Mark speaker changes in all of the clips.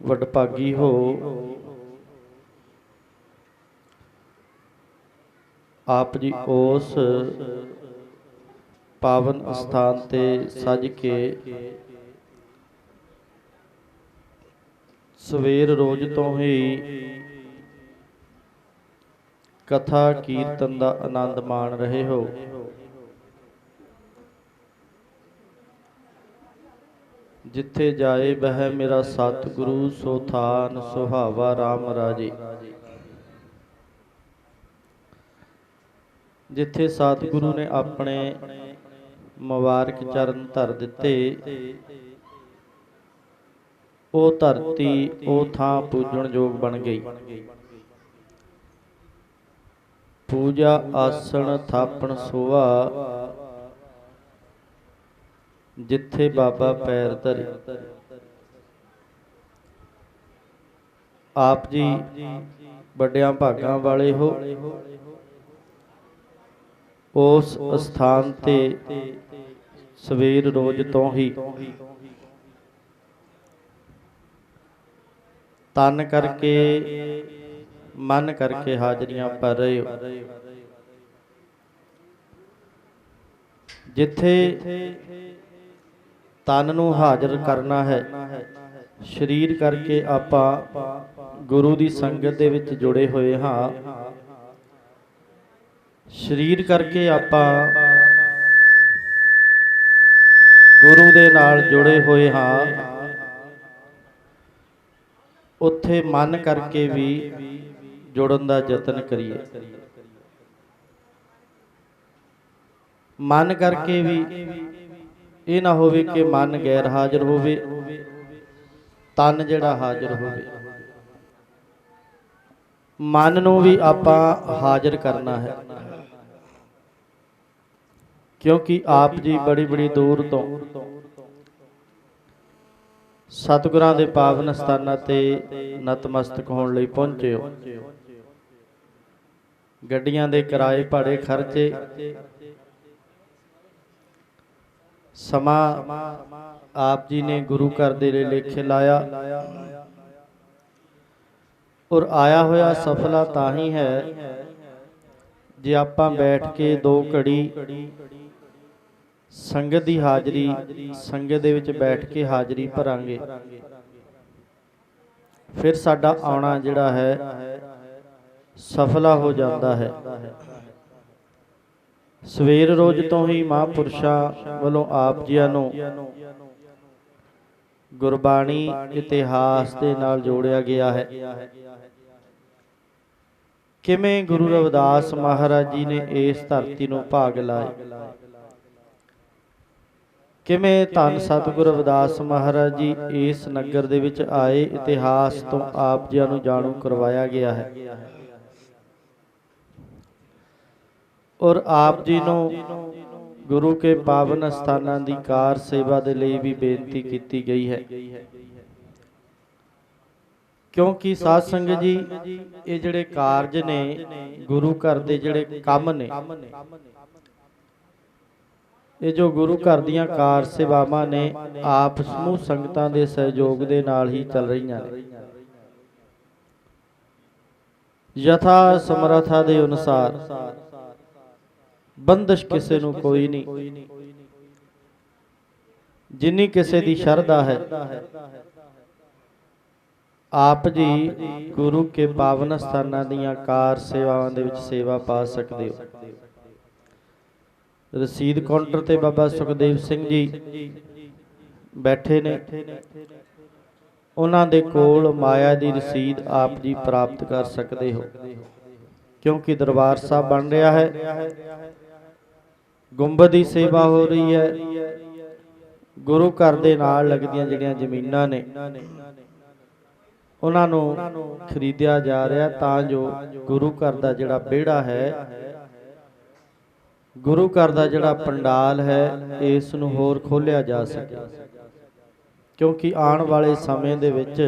Speaker 1: ਵਡਭਾਗੀ ਹੋ। ਆਪ ਜੀ ਉਸ ਪਾਵਨ ਸਥਾਨ ਤੇ ਸਜ ਕੇ ਸਵੇਰ ਰੋਜ਼ ਤੋਂ ਹੀ ਕਥਾ ਕੀਰਤਨ ਦਾ ਆਨੰਦ ਮਾਣ ਰਹੇ ਹੋ। ਜਿੱਥੇ ਜਾਏ ਬਹਿ ਮੇਰਾ ਸਤਿਗੁਰੂ, ਸੋ ਥਾਨ ਸੁਹਾਵਾ RAM ਰਾਜੇ। ਜਿੱਥੇ ਸਤਿਗੁਰੂ ਨੇ ਆਪਣੇ ਮੁਬਾਰਕ ਚਰਨ ਧਰ ਦਿੱਤੇ, ਉਹ ਧਰਤੀ, ਉਹ ਥਾਂ ਪੂਜਣ ਯੋਗ ਬਣ ਗਈ। ਪੂਜਾ ਆਸਣ ਥਾਪਣ ਸੋਵਾ ਜਿੱਥੇ ਬਾਬਾ ਪੈਰ ਧਰੇ। ਆਪ ਜੀ ਵੱਡਿਆਂ ਭਾਗਾਂ ਵਾਲੇ ਹੋ। ਉਸ ਸਥਾਨ ਤੇ ਸਵੇਰ ਰੋਜ਼ ਤੋਂ ਹੀ ਤਨ ਕਰਕੇ, ਮਨ ਕਰਕੇ ਹਾਜ਼ਰੀਆਂ ਭਰ ਰਹੇ ਹੋ। ਜਿੱਥੇ ਤਨ ਨੂੰ ਹਾਜ਼ਰ ਕਰਨਾ ਹੈ। ਸਰੀਰ ਕਰਕੇ ਆਪਾਂ ਗੁਰੂ ਦੀ ਸੰਗਤ ਦੇ ਵਿੱਚ ਜੁੜੇ ਹੋਏ ਹਾਂ। ਸਰੀਰ ਕਰਕੇ ਆਪਾਂ ਗੁਰੂ ਦੇ ਨਾਲ ਜੁੜੇ ਹੋਏ ਹਾਂ। ਉੱਥੇ ਮਨ ਕਰਕੇ ਵੀ ਜੁੜਨ ਦਾ ਯਤਨ ਕਰੀਏ। ਮਨ ਕਰਕੇ ਵੀ ਇਹ ਨਾ ਹੋਵੇ ਕਿ ਮਨ ਗੈਰ ਹਾਜ਼ਰ ਹੋਵੇ, ਤਨ ਜਿਹੜਾ ਹਾਜ਼ਰ ਹੋਵੇ। ਮਨ ਨੂੰ ਵੀ ਆਪਾਂ ਹਾਜ਼ਰ ਕਰਨਾ ਹੈ। ਕਿਉਂਕਿ ਆਪ ਜੀ ਬੜੀ ਬੜੀ ਦੂਰ ਤੋਂ ਸਤਿਗੁਰਾਂ ਦੇ ਪਾਵਨ ਸਥਾਨਾਂ ਤੇ ਨਤਮਸਤਕ ਹੋਣ ਲਈ ਪਹੁੰਚੇ ਹੋ। ਗੱਡੀਆਂ ਦੇ ਕਿਰਾਏ, ਭਾੜੇ, ਖਰਚੇ ਸਮਾਂ ਆਪ ਜੀ ਨੇ ਗੁਰੂ ਘਰ ਦੇ ਲਈ ਲੇਖੇ ਲਾਇਆ। ਔਰ ਆਇਆ ਹੋਇਆ ਸਫਲਾ ਤਾਂ ਹੀ ਹੈ ਜੇ ਆਪਾਂ ਬੈਠ ਕੇ ਦੋ ਘੜੀ ਸੰਗਤ ਦੀ ਹਾਜ਼ਰੀ, ਸੰਗਤ ਦੇ ਵਿੱਚ ਬੈਠ ਕੇ ਹਾਜ਼ਰੀ ਭਰਾਂਗੇ। ਫਿਰ ਸਾਡਾ ਆਉਣਾ ਜਿਹੜਾ ਹੈ, ਸਫਲਾ ਹੋ ਜਾਂਦਾ ਹੈ। ਸਵੇਰ ਰੋਜ਼ ਤੋਂ ਹੀ ਮਹਾਂਪੁਰਸ਼ਾਂ ਵੱਲੋਂ ਆਪ ਜੀਆਂ ਨੂੰ ਗੁਰਬਾਣੀ ਇਤਿਹਾਸ ਦੇ ਨਾਲ ਜੋੜਿਆ ਗਿਆ ਹੈ। ਕਿਵੇਂ ਗੁਰੂ ਰਵਿਦਾਸ ਮਹਾਰਾਜ ਜੀ ਨੇ ਇਸ ਧਰਤੀ ਨੂੰ ਭਾਗ ਲਾਇਆ ਕਿਵੇਂ ਧੰਨ ਸਤਿਗੁਰੂ ਰਵਿਦਾਸ ਮਹਾਰਾਜ ਜੀ ਇਸ ਨਗਰ ਦੇ ਵਿੱਚ ਆਏ? ਇਤਿਹਾਸ ਤੋਂ ਆਪ ਜੀਆਂ ਨੂੰ ਜਾਣੂ ਕਰਵਾਇਆ ਗਿਆ ਹੈ। ਔਰ ਆਪ ਜੀ ਨੂੰ ਗੁਰੂ ਕੇ ਪਾਵਨ ਸਥਾਨਾਂ ਦੀ ਕਾਰ ਸੇਵਾ ਦੇ ਲਈ ਵੀ ਬੇਨਤੀ ਕੀਤੀ ਗਈ ਹੈ। ਕਿਉਂਕਿ ਸਾਧ ਸੰਗਤ ਜੀ, ਇਹ ਜਿਹੜੇ ਕਾਰਜ ਨੇ, ਗੁਰੂ ਘਰ ਦੇ ਜਿਹੜੇ ਕੰਮ ਨੇ, ਇਹ ਜੋ ਗੁਰੂ ਘਰ ਦੀਆਂ ਕਾਰ ਸੇਵਾਵਾਂ ਨੇ, ਆਪ ਸਮੂਹ ਸੰਗਤਾਂ ਦੇ ਸਹਿਯੋਗ ਦੇ ਨਾਲ ਹੀ ਚੱਲ ਰਹੀਆਂ ਨੇ। ਯਥਾ ਸਮਰਥਾ ਦੇ ਅਨੁਸਾਰ ਬੰਦਸ਼ ਕਿਸੇ ਨੂੰ ਕੋਈ ਨਹੀਂ। ਜਿੰਨੀ ਕਿਸੇ ਦੀ ਸ਼ਰਧਾ ਹੈ ਆਪ ਜੀ ਗੁਰੂ ਕੇ ਪਾਵਨ ਸਥਾਨਾਂ ਦੀਆਂ ਕਾਰ ਸੇਵਾਵਾਂ ਦੇ ਵਿੱਚ ਸੇਵਾ ਪਾ ਸਕਦੇ ਹੋ। ਰਸੀਦ ਕਾਊਂਟਰ ਤੇ ਬਾਬਾ ਸੁਖਦੇਵ ਸਿੰਘ ਜੀ ਬੈਠੇ ਨੇ। ਉਹਨਾਂ ਦੇ ਕੋਲ ਮਾਇਆ ਦੀ ਰਸੀਦ ਆਪ ਜੀ ਪ੍ਰਾਪਤ ਕਰ ਸਕਦੇ ਹੋ। ਕਿਉਂਕਿ ਦਰਬਾਰ ਸਾਹਿਬ ਬਣ ਰਿਹਾ ਹੈ। ਗੁੰਬਦ ਦੀ ਸੇਵਾ ਹੋ ਰਹੀ ਹੈ। ਗੁਰੂ ਘਰ ਦੇ ਨਾਲ ਲੱਗਦੀਆਂ ਜਿਹੜੀਆਂ ਜ਼ਮੀਨਾਂ ਨੇ, ਉਹਨਾਂ ਨੂੰ ਖਰੀਦਿਆ ਜਾ ਰਿਹਾ ਤਾਂ ਜੋ ਗੁਰੂ ਘਰ ਦਾ ਜਿਹੜਾ ਵਿਹੜਾ ਹੈ, ਗੁਰੂ ਘਰ ਦਾ ਜਿਹੜਾ ਪੰਡਾਲ ਹੈ, ਇਸ ਨੂੰ ਹੋਰ ਖੋਲਿਆ ਜਾ ਸਕੇ। ਕਿਉਂਕਿ ਆਉਣ ਵਾਲੇ ਸਮੇਂ ਦੇ ਵਿੱਚ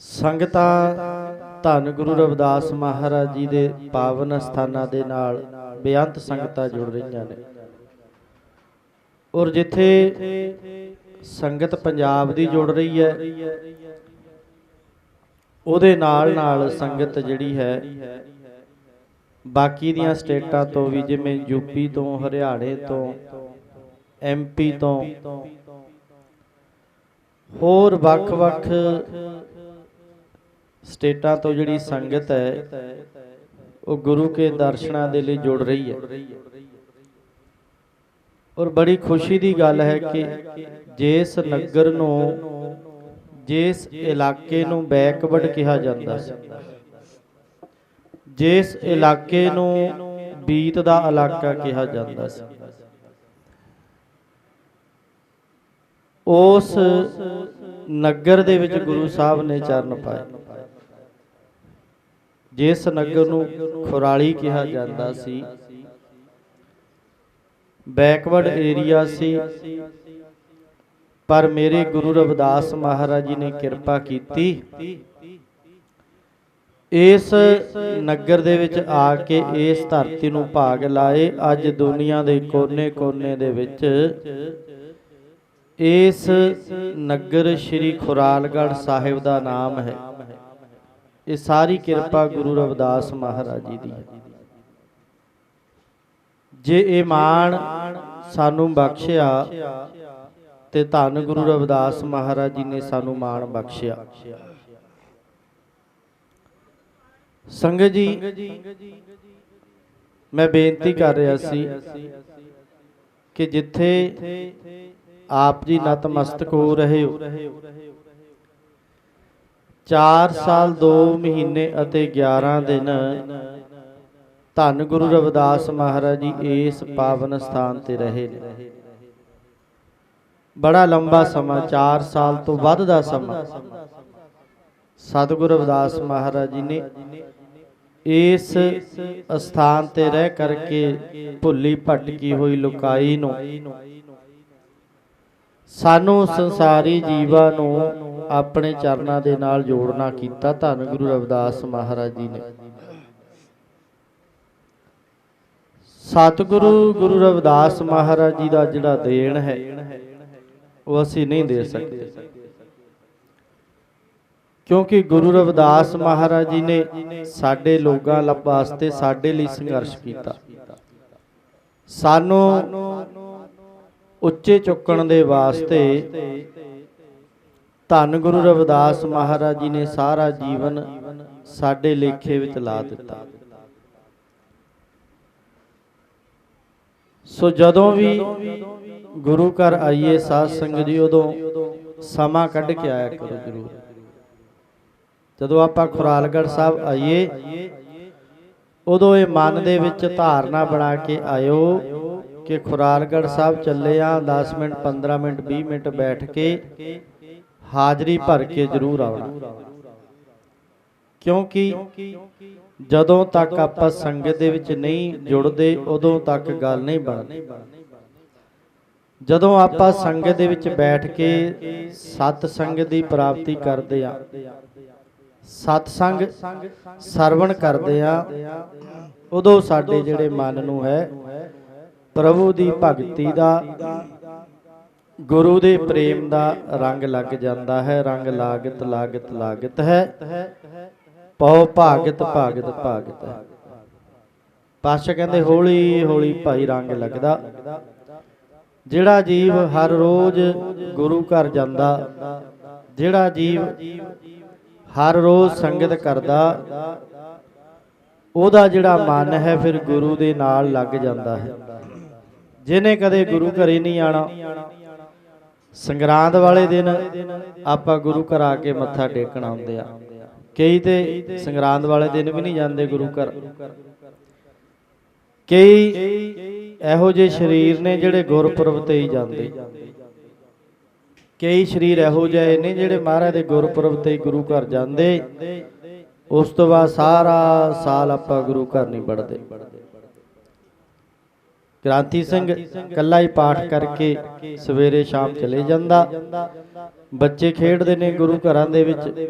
Speaker 1: ਸੰਗਤਾਂ ਧੰਨ ਗੁਰੂ ਰਵਿਦਾਸ ਮਹਾਰਾਜ ਜੀ ਦੇ ਪਾਵਨ ਸਥਾਨਾਂ ਦੇ ਨਾਲ ਬੇਅੰਤ ਸੰਗਤਾਂ ਜੁੜ ਰਹੀਆਂ ਨੇ। ਔਰ ਜਿੱਥੇ ਸੰਗਤ ਪੰਜਾਬ ਦੀ ਜੁੜ ਰਹੀ ਹੈ, ਉਹਦੇ ਨਾਲ ਨਾਲ ਸੰਗਤ ਜਿਹੜੀ ਹੈ, ਬਾਕੀ ਦੀਆਂ ਸਟੇਟਾਂ ਤੋਂ ਵੀ ਜਿਵੇਂ ਯੂਪੀ ਤੋਂ, ਹਰਿਆਣੇ ਤੋਂ ਐਮਪੀ ਤੋਂ, ਹੋਰ ਵੱਖ-ਵੱਖ ਸਟੇਟਾਂ ਤੋਂ ਜਿਹੜੀ ਸੰਗਤ ਹੈ ਉਹ ਗੁਰੂ ਕੇ ਦਰਸ਼ਨਾਂ ਦੇ ਲਈ ਜੁੜ ਰਹੀ ਹੈ। ਔਰ ਬੜੀ ਖੁਸ਼ੀ ਦੀ ਗੱਲ ਹੈ ਕਿ ਜਿਸ ਨਗਰ ਨੂੰ, ਜਿਸ ਇਲਾਕੇ ਨੂੰ ਬੈਕਵਰਡ ਕਿਹਾ ਜਾਂਦਾ ਸੀ, ਜਿਸ ਇਲਾਕੇ ਨੂੰ ਬੀਤ ਦਾ ਇਲਾਕਾ ਕਿਹਾ ਜਾਂਦਾ ਸੀ, ਉਸ ਨਗਰ ਦੇ ਵਿੱਚ ਗੁਰੂ ਸਾਹਿਬ ਨੇ ਚਰਨ ਪਾਏ। ਜਿਸ ਨਗਰ ਨੂੰ ਖੁਰਾਲੀ ਕਿਹਾ ਜਾਂਦਾ ਸੀ, ਬੈਕਵਰਡ ਏਰੀਆ ਸੀ। ਪਰ ਮੇਰੇ ਗੁਰੂ ਰਵਿਦਾਸ ਮਹਾਰਾਜ ਜੀ ਨੇ ਕਿਰਪਾ ਕੀਤੀ ਇਸ ਨਗਰ ਦੇ ਵਿੱਚ ਆ ਕੇ ਇਸ ਧਰਤੀ ਨੂੰ ਭਾਗ ਲਾਏ। ਅੱਜ ਦੁਨੀਆ ਦੇ ਕੋਨੇ-ਕੋਨੇ ਦੇ ਵਿੱਚ ਇਸ ਨਗਰ ਸ੍ਰੀ ਖੁਰਾਲਗੜ੍ਹ ਸਾਹਿਬ ਦਾ ਨਾਮ ਹੈ। ਇਹ ਸਾਰੀ ਕਿਰਪਾ ਗੁਰੂ ਰਵਿਦਾਸ ਮਹਾਰਾਜ ਜੀ ਦੀ। ਜੇ ਇਹ ਮਾਣ ਸਾਨੂੰ ਬਖਸ਼ਿਆ ਤੇ ਧੰਨ ਗੁਰੂ ਰਵਿਦਾਸ ਮਹਾਰਾਜ ਜੀ ਨੇ ਸਾਨੂੰ ਮਾਣ ਬਖਸ਼ਿਆ। ਸੰਗਤ ਜੀ ਮੈਂ ਬੇਨਤੀ ਕਰ ਰਿਹਾ ਸੀ ਕਿ ਜਿੱਥੇ ਆਪ ਜੀ ਨਤਮਸਤਕ ਹੋ ਰਹੇ ਹੋ। 4 ਸਾਲ 2 ਮਹੀਨੇ ਅਤੇ 11 ਦਿਨ। ਧੰਨ ਗੁਰੂ ਰਵਿਦਾਸ ਮਹਾਰਾਜ ਜੀ, ਇਸ ਪਾਵਨ ਸਥਾਨ ਤੇ ਰਹੇ। ਨੇ ਬੜਾ ਲੰਬਾ ਸਮਾਂ 4 ਸਾਲ ਤੋਂ ਵੱਧ ਦਾ ਸਮਾਂ। ਸਤਿਗੁਰੂ ਰਵਿਦਾਸ ਮਹਾਰਾਜ ਜੀ ਨੇ ਇਸ ਸਥਾਨ ਤੇ ਰਹਿ ਕਰਕੇ ਭੁੱਲੀ ਭਟਕੀ ਹੋਈ ਲੁਕਾਈ ਨੂੰ। ਸਾਨੂੰ ਸੰਸਾਰੀ ਜੀਵਾਂ ਨੂੰ ਆਪਣੇ ਚਰਨਾਂ ਦੇ ਨਾਲ ਜੋੜਨਾ ਕੀਤਾ ਧੰਨ ਗੁਰੂ ਰਵਿਦਾਸ ਮਹਾਰਾਜ ਜੀ ਨੇ। ਸਤਿਗੁਰੂ ਗੁਰੂ ਰਵਿਦਾਸ ਮਹਾਰਾਜ ਜੀ ਦਾ ਜਿਹੜਾ ਦੇਣ ਹੈ, ਉਹ ਅਸੀਂ ਨਹੀਂ ਦੇ ਸਕਦੇ। ਕਿਉਂਕਿ ਗੁਰੂ ਰਵਿਦਾਸ ਮਹਾਰਾਜ ਜੀ ਨੇ ਸਾਡੇ ਲੋਕਾਂ ਲ, ਵਾਸਤੇ ਸਾਡੇ ਲਈ ਸੰਘਰਸ਼ ਕੀਤਾ। ਸਾਨੂੰ ਉੱਚੇ ਚੁੱਕਣ ਦੇ ਵਾਸਤੇ ਧੰਨ ਗੁਰੂ ਰਵਿਦਾਸ ਮਹਾਰਾਜ ਜੀ ਨੇ ਸਾਰਾ ਜੀਵਨ ਸਾਡੇ ਲੇਖੇ ਵਿੱਚ ਲਾ ਦਿੱਤਾ। ਸੋ ਜਦੋਂ ਵੀ ਗੁਰੂ ਘਰ ਆਈਏ, ਸਾਧ ਸੰਗਤ ਜੀ, ਉਦੋਂ ਸਮਾਂ ਕੱਢ ਕੇ ਆਇਆ ਕਰੋ ਜਰੂਰ। ਜਦੋਂ ਆਪਾਂ ਖੁਰਾਲਗੜ੍ਹ ਸਾਹਿਬ ਆਈਏ, ਉਦੋਂ ਇਹ ਮਨ ਦੇ ਵਿੱਚ ਧਾਰਨਾ ਬਣਾ ਕੇ ਆਇਓ ਕਿ ਖੁਰਾਲਗੜ੍ਹ ਸਾਹਿਬ ਚੱਲੇ ਆ 10 ਮਿੰਟ 15 ਮਿੰਟ 20 ਮਿੰਟ ਬੈਠ ਕੇ ਹਾਜ਼ਰੀ ਭਰ ਕੇ ਜ਼ਰੂਰ ਆਉਣਾ ਕਿਉਂਕਿ ਜਦੋਂ ਤੱਕ ਆਪਾਂ ਸੰਗਤ ਦੇ ਵਿੱਚ ਨਹੀਂ ਜੁੜਦੇ, ਉਦੋਂ ਤੱਕ ਗੱਲ ਨਹੀਂ ਬਣਦੀ। ਜਦੋਂ ਆਪਾਂ ਸੰਗਤ ਦੇ ਵਿੱਚ ਬੈਠ ਕੇ ਸਤ ਸੰਗਤ ਦੀ ਪ੍ਰਾਪਤੀ ਕਰਦੇ ਆ ਸਤ ਸੰਗ ਸਰਵਣ ਕਰਦੇ ਆ ਉਦੋਂ ਸਾਡੇ ਜਿਹੜੇ ਮਨ ਨੂੰ ਹੈ, ਪ੍ਰਭੂ ਦੀ ਭਗਤੀ ਦਾ ਗੁਰੂ ਦੇ ਪ੍ਰੇਮ ਦਾ ਰੰਗ ਲੱਗ ਜਾਂਦਾ ਹੈ, ਰੰਗ ਲਾਗਤ ਲਾਗਤ ਲਾਗਤ ਹੈ। ਪਉ ਭਾਗਤ ਭਾਗਤ ਭਾਗਤ ਹੈ। ਪਾਸ਼ਾ ਕਹਿੰਦੇ, ਹੌਲੀ ਹੌਲੀ ਭਾਈ ਰੰਗ ਲੱਗਦਾ। ਜਿਹੜਾ ਜੀਵ ਹਰ ਰੋਜ਼ ਗੁਰੂ ਘਰ ਜਾਂਦਾ, ਜਿਹੜਾ ਜੀਵ ਹਰ ਰੋਜ਼ ਸੰਗਤ ਕਰਦਾ, ਉਹਦਾ ਜਿਹੜਾ ਮਨ ਹੈ ਫਿਰ ਗੁਰੂ ਦੇ ਨਾਲ ਲੱਗ ਜਾਂਦਾ ਹੈ। ਜਿਹਨੇ ਕਦੇ ਗੁਰੂ ਘਰੇ ਨਹੀਂ ਆਣਾ ਸੰਗਰਾਂਦ ਵਾਲੇ ਦਿਨ ਆਪਾਂ ਗੁਰੂ ਘਰ ਆ ਕੇ ਮੱਥਾ ਟੇਕਣ ਆਉਂਦੇ ਆ। ਕਈ ਤੇ ਸੰਗਰਾਂਦ ਵਾਲੇ ਦਿਨ ਵੀ ਨਹੀਂ ਜਾਂਦੇ ਗੁਰੂ ਘਰ। ਕਈ ਇਹੋ ਜਿਹੇ ਸਰੀਰ ਨੇ ਜਿਹੜੇ ਗੁਰਪੁਰਬ ਤੇ ਹੀ ਜਾਂਦੇ। ਕਈ ਸਰੀਰ ਇਹੋ ਜਿਹੇ ਨੇ ਜਿਹੜੇ ਮਹਾਰਾਜ ਦੇ ਗੁਰਪੁਰਬ ਤੇ ਹੀ ਗੁਰੂ ਘਰ ਜਾਂਦੇ। ਉਸ ਤੋਂ ਬਾਅਦ ਸਾਰਾ ਸਾਲ ਆਪਾਂ ਗੁਰੂ ਘਰ ਨਹੀਂ ਵੜਦੇ। ਕ੍ਰਾਂਤੀ ਸਿੰਘ ਕੱਲਾ ਹੀ ਪਾਠ ਕਰਕੇ ਸਵੇਰੇ ਸ਼ਾਮ ਚਲੇ ਜਾਂਦਾ। ਬੱਚੇ ਖੇਡਦੇ ਨੇ ਗੁਰੂ ਘਰਾਂ ਦੇ ਵਿੱਚ।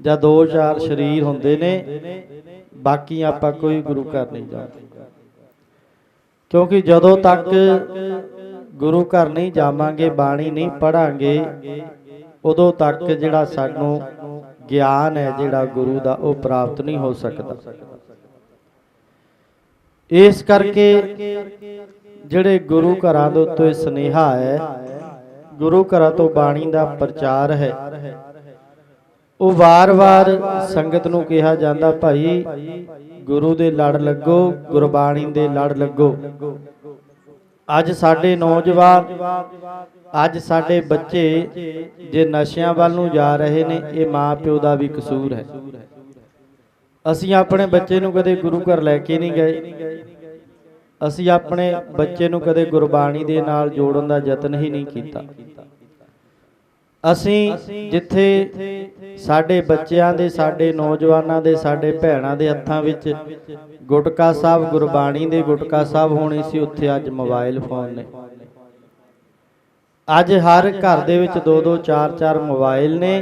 Speaker 1: ਜਾਂ ਦੋ ਚਾਰ ਸਰੀਰ ਹੁੰਦੇ ਨੇ। ਬਾਕੀ ਆਪਾਂ ਕੋਈ ਗੁਰੂ ਘਰ ਨਹੀਂ ਜਾਂਦੇ। ਕਿਉਂਕਿ ਜਦੋਂ ਤੱਕ ਗੁਰੂ ਘਰ ਨਹੀਂ ਜਾਵਾਂਗੇ, ਬਾਣੀ ਨਹੀਂ ਪੜਾਂਗੇ ਉਦੋਂ ਤੱਕ ਜਿਹੜਾ ਸਾਨੂੰ ਗਿਆਨ ਹੈ, ਜਿਹੜਾ ਗੁਰੂ ਦਾ, ਉਹ ਪ੍ਰਾਪਤ ਨਹੀਂ ਹੋ ਸਕਦਾ। ਇਸ ਕਰਕੇ ਜਿਹੜੇ ਗੁਰੂ ਘਰਾਂ ਦੇ ਉੱਤੇ ਸਨੇਹਾ ਹੈ, ਗੁਰੂ ਘਰਾਂ ਤੋਂ ਬਾਣੀ ਦਾ ਪ੍ਰਚਾਰ ਹੈ, ਉਹ ਵਾਰ-ਵਾਰ ਸੰਗਤ ਨੂੰ ਕਿਹਾ ਜਾਂਦਾ, ਭਾਈ, ਗੁਰੂ ਦੇ ਲੜ ਲੱਗੋ, ਗੁਰਬਾਣੀ ਦੇ ਲੜ ਲੱਗੋ। ਅੱਜ ਸਾਡੇ ਨੌਜਵਾਨ, ਅੱਜ ਸਾਡੇ ਬੱਚੇ ਜੇ ਨਸ਼ਿਆਂ ਵੱਲ ਨੂੰ ਜਾ ਰਹੇ ਨੇ, ਇਹ ਮਾਪਿਓ ਦਾ ਵੀ ਕਸੂਰ ਹੈ। ਅਸੀਂ ਆਪਣੇ ਬੱਚੇ ਨੂੰ ਕਦੇ ਗੁਰੂ ਘਰ ਲੈ ਕੇ ਨਹੀਂ ਗਏ। ਅਸੀਂ ਆਪਣੇ ਬੱਚੇ ਨੂੰ ਕਦੇ ਗੁਰਬਾਣੀ ਦੇ ਨਾਲ ਜੋੜਨ ਦਾ ਯਤਨ ਹੀ ਨਹੀਂ ਕੀਤਾ। ਅਸੀਂ ਜਿੱਥੇ ਸਾਡੇ ਬੱਚਿਆਂ ਦੇ, ਸਾਡੇ ਨੌਜਵਾਨਾਂ ਦੇ, ਸਾਡੇ ਭੈਣਾਂ ਦੇ ਹੱਥਾਂ ਵਿੱਚ ਗੁਟਕਾ ਸਾਹਿਬ ਗੁਰਬਾਣੀ ਦੇ ਗੁਟਕਾ ਸਾਹਿਬ ਹੋਣੇ ਸੀ, ਉੱਥੇ ਅੱਜ ਮੋਬਾਈਲ ਫੋਨ ਨੇ। ਅੱਜ ਹਰ ਘਰ ਦੇ ਵਿੱਚ ਦੋ ਦੋ, ਚਾਰ ਚਾਰ ਮੋਬਾਈਲ ਨੇ।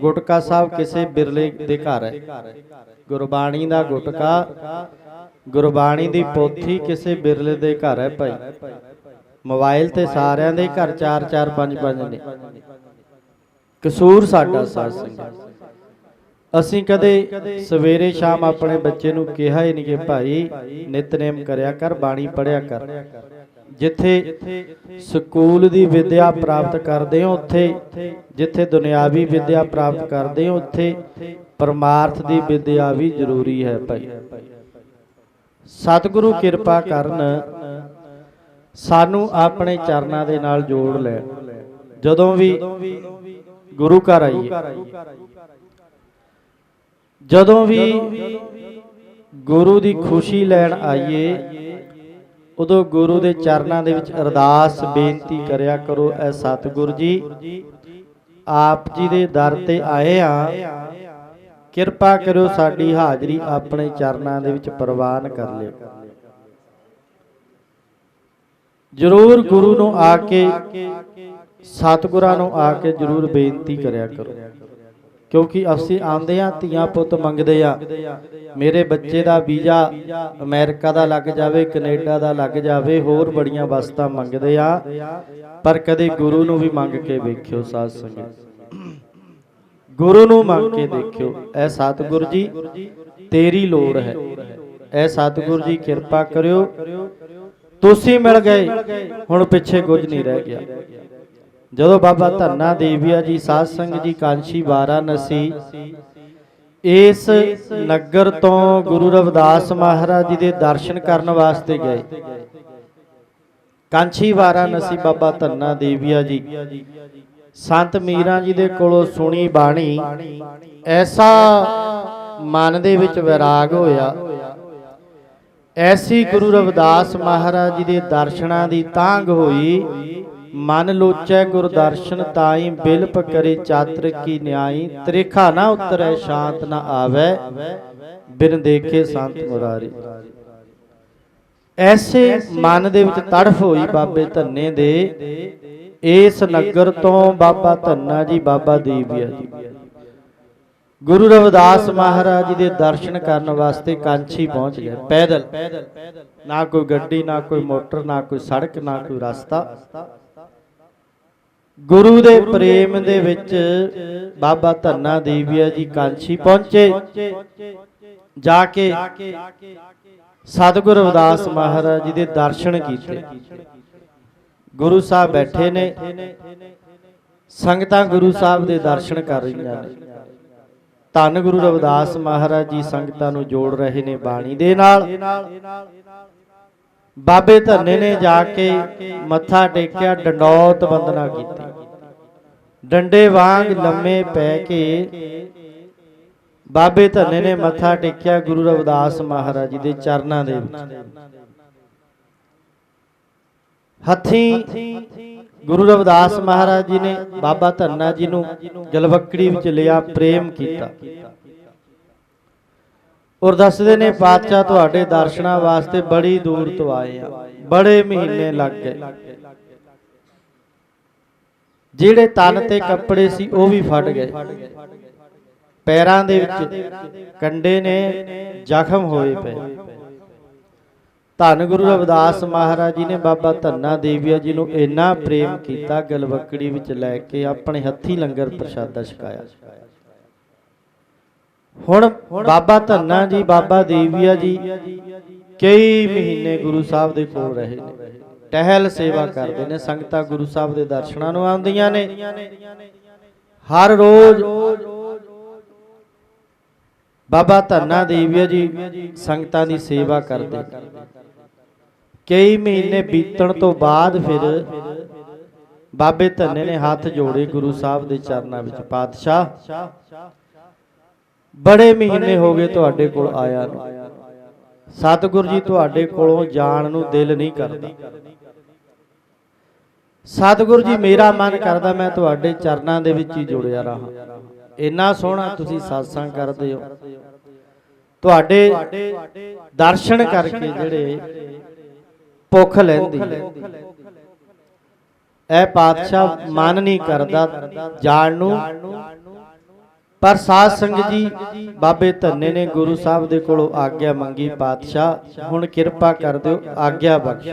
Speaker 1: ਗੁਟਕਾ ਸਾਹਿਬ ਕਿਸੇ ਬਿਰਲੇ ਦੇ ਘਰ ਹੈ। ਗੁਰਬਾਣੀ ਦਾ ਗੁਟਕਾ ਗੁਰਬਾਣੀ ਦੀ ਪੋਥੀ ਕਿਸੇ ਬਿਰਲੇ ਦੇ ਘਰ ਹੈ ਭਾਈ। ਮੋਬਾਈਲ ਤੇ ਸਾਰਿਆਂ ਦੇ ਘਰ ਚਾਰ ਚਾਰ, ਪੰਜ ਪੰਜ ਨੇ। ਕਸੂਰ ਸਾਡਾ ਸਾਧ ਸੰਗਤ। ਅਸੀਂ ਕਦੇ ਸਵੇਰੇ ਸ਼ਾਮ ਆਪਣੇ ਬੱਚੇ ਨੂੰ ਕਿਹਾ ਹੀ ਨਹੀਂ ਕਿ ਭਾਈ, ਨਿਤਨੇਮ ਕਰਿਆ ਕਰ, ਬਾਣੀ ਪੜਿਆ ਕਰ। ਜਿੱਥੇ ਸਕੂਲ ਦੀ ਵਿਦਿਆ ਪ੍ਰਾਪਤ ਕਰਦੇ ਹੋ, ਉੱਥੇ ਜਿੱਥੇ ਦੁਨਿਆਵੀ ਵਿਦਿਆ ਪ੍ਰਾਪਤ ਕਰਦੇ ਹੋ, ਉੱਥੇ ਪਰਮਾਰਥ ਦੀ ਵਿਦਿਆ ਵੀ ਜ਼ਰੂਰੀ ਹੈ ਭਾਈ। ਸਤਿਗੁਰੂ ਕਿਰਪਾ ਕਰਨ ਸਾਨੂੰ ਆਪਣੇ ਚਰਨਾਂ ਦੇ ਨਾਲ ਜੋੜ ਲੈ ਜਦੋਂ ਵੀ ਗੁਰੂ ਘਰ ਆਈਏ। ਜਦੋਂ ਵੀ ਗੁਰੂ ਦੀ ਖੁਸ਼ੀ ਲੈਣ ਆਈਏ ਉਦੋਂ ਗੁਰੂ ਦੇ ਚਰਨਾਂ ਦੇ ਵਿੱਚ ਅਰਦਾਸ ਬੇਨਤੀ ਕਰਿਆ ਕਰੋ ਐ ਸਤਿਗੁਰ ਜੀ ਆਪ ਜੀ ਦੇ ਦਰ ਤੇ ਆਏ ਆ। ਕਿਰਪਾ ਕਰੋ ਸਾਡੀ ਹਾਜ਼ਰੀ ਆਪਣੇ ਚਰਨਾਂ ਦੇ ਵਿੱਚ ਪ੍ਰਵਾਨ ਕਰ ਲਿਓ। ਜਰੂਰ ਗੁਰੂ ਨੂੰ ਆ ਕੇ, ਸਤਿਗੁਰਾਂ ਨੂੰ ਆ ਕੇ ਜਰੂਰ ਬੇਨਤੀ ਕਰਿਆ ਕਰੋ। ਕਿਉਂਕਿ ਅਸੀਂ ਆਂਦੇ ਆ ਧੀਆਂ ਪੁੱਤ ਮੰਗਦੇ ਆ ਮੇਰੇ ਬੱਚੇ ਦਾ ਵੀਜ਼ਾ ਅਮਰੀਕਾ ਦਾ ਲੱਗ ਜਾਵੇ, ਕੈਨੇਡਾ ਦਾ ਲੱਗ ਜਾਵੇ, ਹੋਰ ਬੜੀਆਂ ਵਸਤਾਂ ਮੰਗਦੇ ਆ ਪਰ ਕਦੇ ਗੁਰੂ ਨੂੰ ਵੀ ਮੰਗ ਕੇ ਵੇਖਿਓ, ਸਾਧ ਸੰਗਤ। ਗੁਰੂ ਨੂੰ ਮੰਗ ਕੇ ਦੇਖਿਓ। ਐ ਸਤਿਗੁਰ ਜੀ, ਤੇਰੀ ਲੋੜ ਹੈ। ਐ ਸਤਿਗੁਰ ਜੀ, ਕਿਰਪਾ ਕਰਿਓ। ਤੁਸੀਂ ਮਿਲ ਗਏ। ਹੁਣ ਪਿੱਛੇ ਕੁਝ ਨਹੀਂ ਰਹਿ ਗਿਆ। ਜਦੋਂ ਬਾਬਾ ਧੰਨਾ ਦੇਵੀਆ ਜੀ ਸਾਧ ਸੰਗਤ ਜੀ, ਕਾਂਸ਼ੀ ਵਾਰਾਨਸੀ, ਇਸ ਨਗਰ ਤੋਂ ਗੁਰੂ ਰਵਿਦਾਸ ਮਹਾਰਾਜ ਜੀ ਦੇ ਦਰਸ਼ਨ ਕਰਨ ਵਾਸਤੇ ਗਏ। ਕਾਂਸ਼ੀ ਵਾਰਾਨਸੀ ਬਾਬਾ ਧੰਨਾ ਦੇਵੀਆ ਜੀ। ਸੰਤ ਮੀਰਾਂ ਜੀ ਦੇ ਕੋਲੋਂ ਸੁਣੀ ਬਾਣੀ, ਐਸਾ ਮਨ ਦੇ ਵਿੱਚ ਵਿਰਾਗ ਹੋਇਆ। ਐਸੀ ਗੁਰੂ ਰਵਿਦਾਸ ਮਹਾਰਾਜ ਜੀ ਦੇ ਦਰਸ਼ਨਾਂ ਦੀ ਤਾਂਗ ਹੋਈ। ਮਨ ਲੋਚੈ ਗੁਰ ਦਰਸ਼ਨ ਤਾਈ ਬਿਲਪ ਕਰੇ ਚਾਤਰ ਕੀ ਨਿਆਈ। ਤ੍ਰਿਖਾ ਨਾ ਉਤਰੈ, ਸ਼ਾਂਤ ਨਾ ਆਵੈ, ਬਿਨ ਦੇਖੇ ਸੰਤ ਮੁਰਾਰੀ। ਐਸੇ ਮਨ ਦੇ ਵਿੱਚ ਤੜਫ ਹੋਈ ਬਾਬੇ ਧੰਨੇ ਦੇ, ਇਸ ਨਗਰ ਤੋਂ ਬਾਬਾ ਧੰਨਾ ਜੀ, ਬਾਬਾ ਦੀਪਿਆ ਜੀ। ਗੁਰੂ ਰਵਿਦਾਸ ਮਹਾਰਾਜ ਜੀ ਦੇ ਦਰਸ਼ਨ ਕਰਨ ਵਾਸਤੇ ਕਾਂਛੀ ਪਹੁੰਚ ਗਏ। ਪੈਦਲ। ਨਾ ਕੋਈ ਗੱਡੀ, ਨਾ ਕੋਈ ਮੋਟਰ, ਨਾ ਕੋਈ ਸੜਕ, ਨਾ ਕੋਈ ਰਸਤਾ। ਗੁਰੂ ਦੇ ਪ੍ਰੇਮ ਦੇ ਵਿੱਚ ਬਾਬਾ ਧੰਨਾ ਦੇਵੀਆ ਜੀ ਕਾਂਛੀ ਪਹੁੰਚੇ। ਜਾ ਕੇ ਸਤਿਗੁਰੂ ਰਵਿਦਾਸ ਮਹਾਰਾਜ ਜੀ ਦੇ ਦਰਸ਼ਨ ਕੀਤੇ। ਗੁਰੂ ਸਾਹਿਬ ਬੈਠੇ ਨੇ। ਸੰਗਤਾਂ ਗੁਰੂ ਸਾਹਿਬ ਦੇ ਦਰਸ਼ਨ ਕਰ ਰਹੀਆਂ ਨੇ। ਧੰਨ ਗੁਰੂ ਰਵਿਦਾਸ ਮਹਾਰਾਜ ਜੀ ਸੰਗਤਾਂ ਨੂੰ ਜੋੜ ਰਹੇ ਨੇ ਬਾਣੀ ਦੇ ਨਾਲ। ਬਾਬੇ ਧੰਨੇ ਨੇ ਜਾ ਕੇ ਮੱਥਾ ਟੇਕਿਆ, ਡੰਡੌਤ ਵੰਦਨਾ ਕੀਤੀ। ਡੰਡੇ ਵਾਂਗ ਲੰਮੇ ਪੈ ਕੇ ਬਾਬੇ ਧੰਨੇ ਨੇ ਮੱਥਾ ਟੇਕਿਆ ਗੁਰੂ ਰਵਿਦਾਸ ਮਹਾਰਾਜ ਜੀ ਦੇ ਚਰਨਾਂ ਦੇ ਵਿੱਚ। ਹੱਥੀ ਗੁਰੂ ਰਵਿਦਾਸ ਮਹਾਰਾਜ ਜੀ ਨੇ ਬਾਬਾ ਧੰਨਾ ਜੀ ਨੂੰ ਗਲਵਕੜੀ ਵਿੱਚ ਲਿਆ, ਪ੍ਰੇਮ ਕੀਤਾ। ਔਰ ਦੱਸਦੇ ਨੇ, ਪਾਤਸ਼ਾਹ, ਤੁਹਾਡੇ ਦਰਸ਼ਨਾਂ ਵਾਸਤੇ ਬੜੀ ਦੂਰ ਤੋਂ ਆਏ ਆ। ਬੜੇ ਮਹੀਨੇ ਲੱਗ ਗਏ। ਜਿਹੜੇ ਤਨ ਤੇ ਕੱਪੜੇ ਸੀ, ਉਹ ਵੀ ਫਟ ਗਏ। ਪੈਰਾਂ ਦੇ ਵਿੱਚ ਕੰਡੇ ਨੇ ਜ਼ਖਮ ਹੋਏ ਪਏ। ਧੰਨ ਗੁਰੂ ਰਵਿਦਾਸ ਮਹਾਰਾਜ ਜੀ ਨੇ ਬਾਬਾ ਧੰਨਾ ਦੇਵੀਆ ਜੀ ਨੂੰ ਇੰਨਾ ਪ੍ਰੇਮ ਕੀਤਾ, ਗਲਵਕੜੀ ਵਿੱਚ ਲੈ ਕੇ ਆਪਣੇ ਹੱਥੀ ਲੰਗਰ ਪ੍ਰਸ਼ਾਦਾ ਛਕਾਇਆ। ਹੁਣ ਬਾਬਾ ਧੰਨਾ ਜੀ, ਬਾਬਾ ਦੇਵੀਆ ਜੀ ਕਈ ਮਹੀਨੇ ਗੁਰੂ ਸਾਹਿਬ ਦੇ ਕੋਲ ਰਹੇ ਨੇ। ਟਹਿਲ ਸੇਵਾ ਕਰਦੇ ਨੇ, ਸੰਗਤਾਂ ਗੁਰੂ ਸਾਹਿਬ ਦੇ ਦਰਸ਼ਨਾਂ ਨੂੰ ਆਉਂਦੀਆਂ ਨੇ। ਹਰ ਰੋਜ਼ ਬਾਬਾ ਧੰਨਾ ਦੇਵੀਆ ਜੀ, ਸੰਗਤਾਂ ਦੀ ਸੇਵਾ ਕਰਦੇ। ਕਈ ਮਹੀਨੇ ਬੀਤਣ ਤੋਂ ਬਾਅਦ ਫਿਰ ਬਾਬੇ ਧੰਨੇ ਨੇ ਹੱਥ ਜੋੜੇ ਗੁਰੂ ਸਾਹਿਬ ਦੇ ਚਰਨਾਂ ਵਿੱਚ, ਪਾਤਸ਼ਾਹ, ਬੜੇ ਮਹੀਨੇ ਹੋ ਗਏ ਤੁਹਾਡੇ ਕੋਲ ਆਇਆ ਨੂੰ। ਸਤਿਗੁਰੂ ਜੀ ਤੁਹਾਡੇ ਕੋਲੋਂ ਜਾਣ ਨੂੰ ਦਿਲ ਨਹੀਂ ਕਰਦਾ। ਸਤਿਗੁਰੂ ਜੀ ਮੇਰਾ ਮਨ ਕਰਦਾ ਮੈਂ ਤੁਹਾਡੇ ਚਰਨਾਂ ਦੇ ਵਿੱਚ ਹੀ ਜੁੜਿਆ ਰਹਾ। ਇੰਨਾ ਸੋਹਣਾ ਤੁਸੀਂ satsang ਕਰਦੇ ਹੋ। ਤੁਹਾਡੇ ਦਰਸ਼ਨ ਕਰਕੇ ਜਿਹੜੇ ਭੁੱਖ ਲੈਂਦੀ ਹੈ। ਪਾਤਸ਼ਾਹ ਮਨ ਨਹੀਂ ਕਰਦਾ ਜਾਣ ਨੂੰ। ਪਰ ਸਾਧ ਸੰਗਤ ਜੀ, ਬਾਬੇ ਧੰਨੇ ਨੇ ਗੁਰੂ ਸਾਹਿਬ ਦੇ ਕੋਲੋਂ ਆਗਿਆ ਮੰਗੀ ਪਾਤਸ਼ਾਹ, ਹੁਣ ਕਿਰਪਾ ਕਰ ਦਿਓ, ਆਗਿਆ ਬਖਸ਼।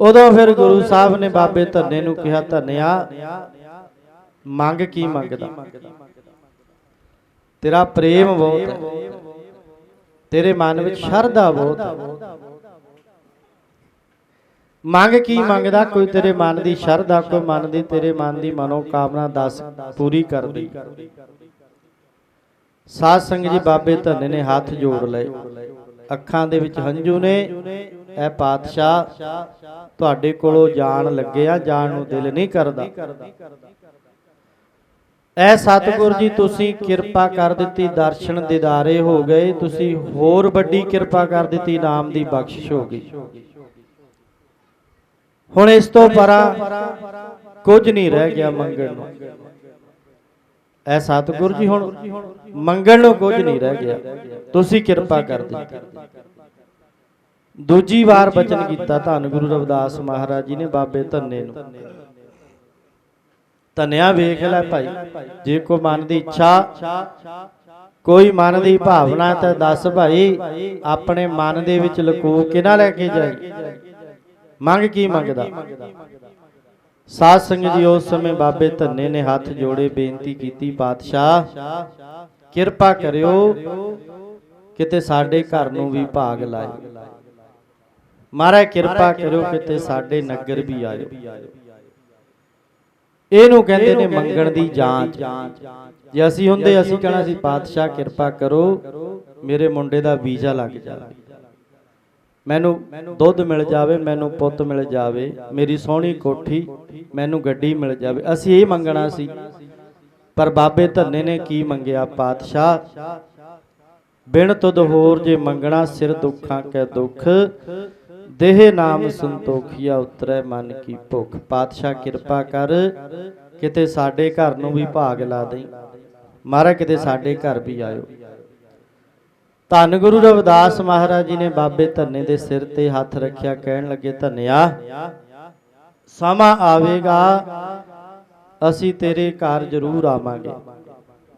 Speaker 1: ਉਦੋਂ ਫਿਰ ਗੁਰੂ ਸਾਹਿਬ ਨੇ ਬਾਬੇ ਧੰਨੇ ਨੂੰ ਕਿਹਾ, ਧੰਨਿਆ ਮੰਗ ਕੀ ਮੰਗਦਾ? ਤੇਰਾ ਪ੍ਰੇਮ ਬਹੁਤ ਹੈ। ਤੇਰੇ ਮਨ ਵਿੱਚ ਸ਼ਰਧਾ ਬਹੁਤ ਹੈ। ਮੰਗ ਕੀ ਮੰਗਦਾ? ਕੋਈ ਤੇਰੇ ਮਨ ਦੀ ਸ਼ਰਧਾ ਕੋਈ ਮਨ ਦੀ ਤੇਰੇ ਮਨ ਦੀ ਮਨੋ ਕਾਮਨਾ ਦੱਸ ਪੂਰੀ ਕਰ ਦੇ ਸਾਧ ਸੰਗਤ ਜੀ ਬਾਬੇ ਧੰਨੇ ਨੇ ਹੱਥ ਜੋੜ ਲਏ। ਅੱਖਾਂ ਦੇ ਵਿੱਚ ਹੰਝੂ ਨੇ। ਇਹ ਪਾਤਸ਼ਾਹ ਤੁਹਾਡੇ ਕੋਲੋਂ ਜਾਣ ਲੱਗੇ ਆ ਜਾਣ ਨੂੰ ਦਿਲ ਨਹੀਂ ਕਰਦਾ। ਐ ਸਤਿਗੁਰ ਜੀ, ਤੁਸੀਂ ਕਿਰਪਾ ਕਰ ਦਿੱਤੀ, ਦਰਸ਼ਨ ਦਿਦਾਰੇ ਹੋ ਗਏ। ਤੁਸੀਂ ਹੋਰ ਵੱਡੀ ਕਿਰਪਾ ਕਰ ਦਿੱਤੀ, ਨਾਮ ਦੀ ਬਖਸ਼ਿਸ਼ ਹੋ ਗਈ। ਹੁਣ ਇਸ ਤੋਂ ਪਰਾਂ ਕੁਝ ਨਹੀਂ ਰਹਿ ਗਿਆ ਮੰਗਣ ਨੂੰ। ਐ ਸਤਿਗੁਰ ਜੀ, ਹੁਣ ਮੰਗਣ ਨੂੰ ਕੁਝ ਨਹੀਂ ਰਹਿ ਗਿਆ। ਤੁਸੀਂ ਕਿਰਪਾ ਕਰ ਦਿੱਤੀ। ਦੂਜੀ ਵਾਰ ਬਚਨ ਕੀਤਾ ਧੰਨ ਗੁਰੂ ਰਵਿਦਾਸ ਮਹਾਰਾਜ ਜੀ ਨੇ ਬਾਬੇ ਧੰਨੇ ਨੂੰ। ਧਨਿਆ ਵੇਖ ਲੈ ਭਾਈ। ਜੇ ਕੋ ਮਨ ਦੀ ਇੱਛਾ, ਕੋਈ ਮਨ ਦੀ ਭਾਵਨਾ ਤਾਂ ਦੱਸ ਭਾਈ, ਆਪਣੇ ਮਨ ਦੇ ਵਿੱਚ ਲਕੋ ਕੇ ਨਾ ਲੈ ਕੇ ਜਾਈ। ਮੰਗ ਕੀ ਮੰਗਦਾ? ਸਾਧ ਸੰਗਤ ਜੀ, ਉਸ ਸਮੇਂ ਬਾਬੇ ਧੰਨੇ ਨੇ ਹੱਥ ਜੋੜੇ ਬੇਨਤੀ ਕੀਤੀ, ਪਾਤਸ਼ਾਹ, ਕਿਰਪਾ ਕਰਿਓ ਕਿਤੇ ਸਾਡੇ ਘਰ ਨੂੰ ਵੀ ਭਾਗ ਲਾਏ। ਮਹਾਰਾਜ, ਕਿਰਪਾ ਕਰਿਓ ਕਿਤੇ ਸਾਡੇ ਨਗਰ ਵੀ ਆਇਓ। ਇਹਨੂੰ ਕਹਿੰਦੇ ਨੇ ਮੰਗਣ ਦੀ ਜਾਂਚ। ਜੇ ਅਸੀਂ ਹੁੰਦੇ ਅਸੀਂ ਕਹਣਾ ਸੀ ਪਾਤਸ਼ਾਹ ਕਿਰਪਾ ਕਰੋ ਮੇਰੇ ਮੁੰਡੇ ਦਾ ਵੀਜ਼ਾ ਲੱਗ ਜਾਵੇ। ਮੈਨੂੰ ਦੁੱਧ ਮਿਲ ਜਾਵੇ ਮੈਨੂੰ ਪੁੱਤ ਮਿਲ ਜਾਵੇ ਮੇਰੀ ਸੋਹਣੀ ਕੋਠੀ ਮੈਨੂੰ ਗੱਡੀ ਮਿਲ ਜਾਵੇ। ਅਸੀਂ ਇਹ ਮੰਗਣਾ ਸੀ ਪਰ ਬਾਬੇ ਧੰਨੇ ਨੇ ਕੀ ਮੰਗਿਆ? ਪਾਤਸ਼ਾਹ ਬਿਨ ਤੁਧ ਹੋਰ ਜੇ ਮੰਗਣਾ ਸਿਰ ਦੁੱਖਾਂ ਕੈ ਦੁੱਖ ਦੇਹ ਨਾਮ ਸੰਤੋਖੀਆ ਉਤਰੈ ਮਨ ਕੀ ਭੁੱਖ। ਪਾਤਸ਼ਾਹ ਕਿਰਪਾ ਕਰ, ਕਿਤੇ ਸਾਡੇ ਘਰ ਨੂੰ ਵੀ ਭਾਗ ਲਾ ਦੇਈ। ਮਹਾਰਾਜ, ਕਿਤੇ ਸਾਡੇ ਘਰ ਵੀ ਆਇਓ। ਧੰਨ ਗੁਰੂ ਰਵਿਦਾਸ ਮਹਾਰਾਜ ਜੀ ਨੇ ਬਾਬੇ ਧੰਨੇ ਦੇ ਸਿਰ ਤੇ ਹੱਥ ਰੱਖਿਆ, ਕਹਿਣ ਲੱਗੇ, ਧੰਨਿਆ, ਸਮਾਂ ਆਵੇਗਾ, ਅਸੀਂ ਤੇਰੇ ਘਰ ਜ਼ਰੂਰ ਆਵਾਂਗੇ।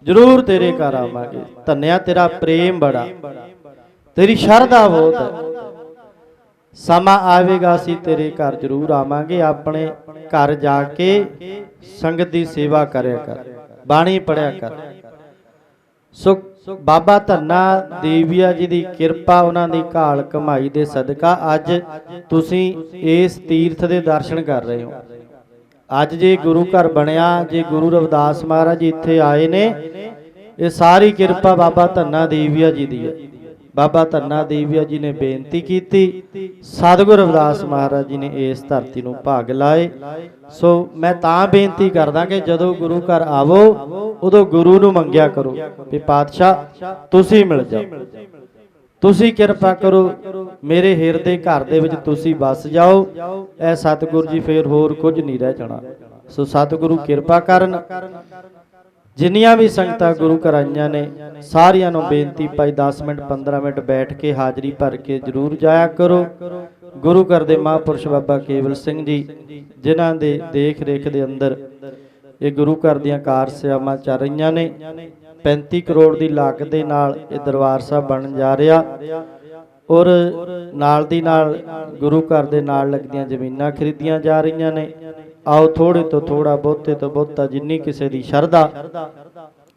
Speaker 1: ਜ਼ਰੂਰ ਤੇਰੇ ਘਰ ਆਵਾਂਗੇ। ਧੰਨਿਆ, ਤੇਰਾ ਪ੍ਰੇਮ ਬੜਾ। ਤੇਰੀ ਸ਼ਰਧਾ ਬਹੁਤ ਹੈ। ਸਮਾਂ ਆਵੇਗਾ ਅਸੀਂ ਤੇਰੇ ਘਰ ਜ਼ਰੂਰ ਆਵਾਂਗੇ, ਆਪਣੇ ਘਰ ਜਾ ਕੇ ਸੰਗਤ ਦੀ ਸੇਵਾ ਕਰਿਆ ਕਰ, ਬਾਣੀ ਪੜਿਆ ਕਰ। ਸੋ ਬਾਬਾ ਧੰਨਾ ਦੇਵੀਆ ਜੀ ਦੀ ਕਿਰਪਾ, ਉਹਨਾਂ ਦੀ ਘਾਲ ਕਮਾਈ ਦੇ ਸਦਕਾ ਅੱਜ ਤੁਸੀਂ ਇਸ ਤੀਰਥ ਦੇ ਦਰਸ਼ਨ ਕਰ ਰਹੇ ਹੋ। ਅੱਜ ਜੇ ਗੁਰੂ ਘਰ ਬਣਿਆ, ਜੇ ਗੁਰੂ ਰਵਿਦਾਸ ਮਹਾਰਾਜ ਜੀ ਇੱਥੇ ਆਏ ਨੇ, ਇਹ ਸਾਰੀ ਕਿਰਪਾ ਬਾਬਾ ਧੰਨਾ ਦੇਵੀਆ ਜੀ ਦੀ ਹੈ। ਬਾਬਾ ਧੰਨਾ ਦੇਵੀਆ ਜੀ ਨੇ ਬੇਨਤੀ ਕੀਤੀ। ਸਤਿਗੁਰ ਰਵਿਦਾਸ ਮਹਾਰਾਜ ਜੀ ਨੇ ਇਸ ਧਰਤੀ ਨੂੰ ਭਾਗ ਲਾਏ। ਸੋ ਮੈਂ ਤਾਂ ਬੇਨਤੀ ਕਰਦਾ ਕਿ ਜਦੋਂ ਗੁਰੂ ਘਰ ਆਵੋ, ਉਦੋਂ ਗੁਰੂ ਨੂੰ ਮੰਗਿਆ ਕਰੋ ਵੀ ਪਾਤਸ਼ਾਹ, ਤੁਸੀਂ ਮਿਲ ਜਾਓ। ਤੁਸੀਂ ਕਿਰਪਾ ਕਰੋ, ਮੇਰੇ ਹਿਰਦੇ ਘਰ ਦੇ ਵਿੱਚ ਤੁਸੀਂ ਵਸ ਜਾਓ। ਐ ਸਤਿਗੁਰੂ ਜੀ ਫੇਰ ਹੋਰ ਕੁਝ ਨਹੀਂ ਰਹਿ ਜਾਣਾ। ਸੋ ਸਤਿਗੁਰੂ ਕਿਰਪਾ ਕਰਨ। ਜਿੰਨੀਆਂ ਵੀ ਸੰਗਤਾਂ ਗੁਰੂ ਘਰ ਆਈਆਂ ਨੇ, ਸਾਰਿਆਂ ਨੂੰ ਬੇਨਤੀ ਭਾਈ 10 ਮਿੰਟ 15 ਮਿੰਟ ਬੈਠ ਕੇ ਹਾਜ਼ਰੀ ਭਰ ਕੇ ਜਰੂਰ ਜਾਇਆ ਕਰੋ। ਗੁਰੂ ਘਰ ਦੇ ਮਹਾਂਪੁਰਸ਼ ਬਾਬਾ ਕੇਵਲ ਸਿੰਘ ਜੀ, ਜਿਨ੍ਹਾਂ ਦੇ ਦੇਖ ਰੇਖ ਦੇ ਅੰਦਰ ਇਹ ਗੁਰੂ ਘਰ ਦੀਆਂ ਕਾਰ ਸੇਵਾਵਾਂ ਚੱਲ ਰਹੀਆਂ ਨੇ। 35 ਕਰੋੜ ਦੀ ਲਾਗਤ ਦੇ ਨਾਲ ਇਹ ਦਰਬਾਰ ਸਾਹਿਬ ਬਣਨ ਜਾ ਰਿਹਾ। ਔਰ ਨਾਲ ਦੀ ਨਾਲ ਗੁਰੂ ਘਰ ਦੇ ਨਾਲ ਲੱਗਦੀਆਂ ਜ਼ਮੀਨਾਂ ਖਰੀਦੀਆਂ ਜਾ ਰਹੀਆਂ ਨੇ। ਆਓ ਥੋੜੇ ਤੋਂ ਥੋੜਾ ਬਹੁਤੇ ਤੋਂ ਬਹੁਤਾ ਜਿੰਨੀ ਕਿਸੇ ਦੀ ਸ਼ਰਧਾ,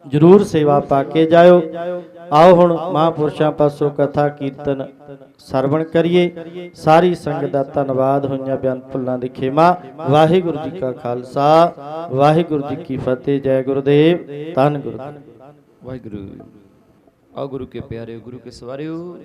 Speaker 1: ਜਰੂਰ ਸੇਵਾ ਪਾ ਕੇ ਜਾਇਓ। ਆਓ ਹੁਣ ਮਹਾਂਪੁਰਸ਼ਾਂ ਪਾਸੋਂ ਕਥਾ ਕੀਰਤਨ ਸਰਵਣ ਕਰੀਏ। ਸਾਰੀ ਸੰਗਤ ਦਾ ਧੰਨਵਾਦ ਹੋਈਆਂ ਬਿਆਨ ਭੁੱਲਾਂ ਦੀ ਖੇਮਾ। ਵਾਹਿਗੁਰੂ ਜੀ ਕਾ ਖਾਲਸਾ, ਵਾਹਿਗੁਰੂ ਜੀ ਕੀ ਫਤਿਹ। ਜੈ ਗੁਰਦੇਵ, ਧੰਨ ਗੁਰੂ
Speaker 2: ਵਾਹਿਗੁਰੂ ਆਓ ਗੁਰੂ ਕੇ ਪਿਆਰਿਓ ਗੁਰੂ ਕੇ ਸਵਾਰਿਓ।